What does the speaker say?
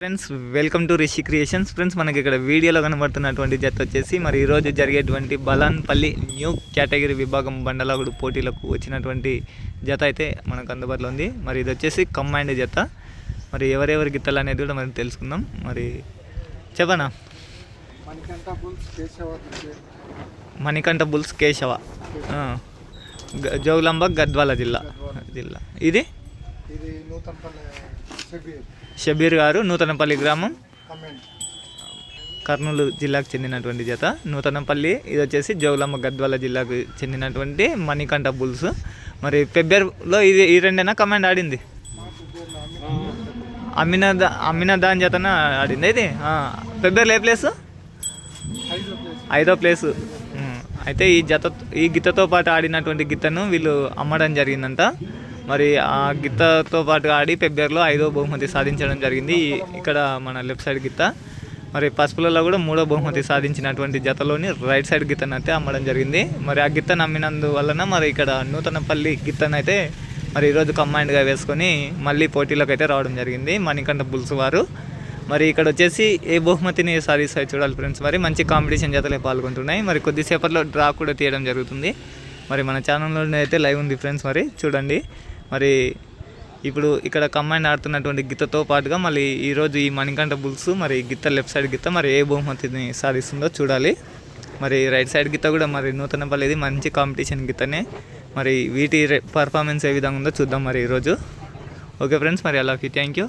Friends welcome to Rishi creations friends మనకి ఇక్కడ వీడియోలో కనబడుతున్నటువంటి జత వచ్చేసి మరి ఈరోజు జరిగేటువంటి బలాన్పల్లి న్యూ కేటగిరీ విభాగం బండలాగుడు పోటీలకు వచ్చినటువంటి జత అయితే మనకు అందుబాటులో ఉంది. మరి ఇది వచ్చేసి కమ్మాండ్ జత. మరి ఎవరెవరి గిత్తలు అనేది కూడా మనం తెలుసుకుందాం. మరి చెప్పనా? మణికంఠ బుల్స్ కేశవ జోగులాంబ గద్వాల జిల్లా. జిల్లా. ఇది? షబీర్. గారు నూతనపల్లి గ్రామం. కర్నూలు జిల్లాకు చెందినటువంటి జత. నూతనపల్లి ఇది వచ్చేసి జోగులాంబ గద్వాల జిల్లాకు చెందినటువంటి మణికంఠ బుల్స్. మరి ఫిబ్రవరిలో ఇది ఈ రెండేనా కమాండ్ ఆడింది? అమ్మిన అమ్మిన దాని జతన ఆడింది ఇది? ఫిబ్రవరిలో ఏ ప్లేస్? ఐదో ప్లేస్. అయితే ఈ జత ఈ గిత్తతో పాటు ఆడినటువంటి గిత్తను వీళ్ళు అమ్మడం జరిగిందంట. మరి ఆ గిత్తతో పాటు ఆడి ఫిబ్రవరిలో ఐదో బహుమతి సాధించడం జరిగింది. ఇక్కడ మన లెఫ్ట్ సైడ్ గిత్త. మరి పసుపులలో కూడా మూడో బహుమతి సాధించినటువంటి జతలోని రైట్ సైడ్ గిత్తనైతే అయితే అమ్మడం జరిగింది. మరి ఆ గిత్తను అమ్మినందు వలన మరి ఇక్కడ నూతనపల్లి గిత్తను అయితే మరి ఈరోజు కమాండ్గా వేసుకొని మళ్ళీ పోటీలోకి అయితే రావడం జరిగింది. మణికంఠ బుల్స్ వారు. మరి ఇక్కడ వచ్చేసి ఏ బహుమతిని సాధిస్తాయి చూడాలి ఫ్రెండ్స్? మరి మంచి కాంపిటీషన్ జతలే పాల్గొంటున్నాయి. మరి కొద్దిసేపట్లో డ్రా కూడా తీయడం జరుగుతుంది. మరి మన ఛానల్లో అయితే లైవ్ ఉంది ఫ్రెండ్స్ మరి. చూడండి. మరి ఇప్పుడు ఇక్కడ కంబైన్ ఆడుతున్నటువంటి గిత్తతో పాటుగా మళ్ళీ ఈరోజు ఈ మణికంఠ బుల్స్ మరి గిత్త లెఫ్ట్ సైడ్ గిత్త మరి ఏ బహుమతిని సాధిస్తుందో చూడాలి. మరి రైట్ సైడ్ గిత్త కూడా మరి నూతనపల్లిది మంచి కాంపిటీషన్ గిత్తనే మరి వీటి పర్ఫార్మెన్స్ ఏ విధంగా ఉందో చూద్దాం మరి ఈరోజు ఓకే ఫ్రెండ్స్ మరి అలాగే థ్యాంక్ యూ.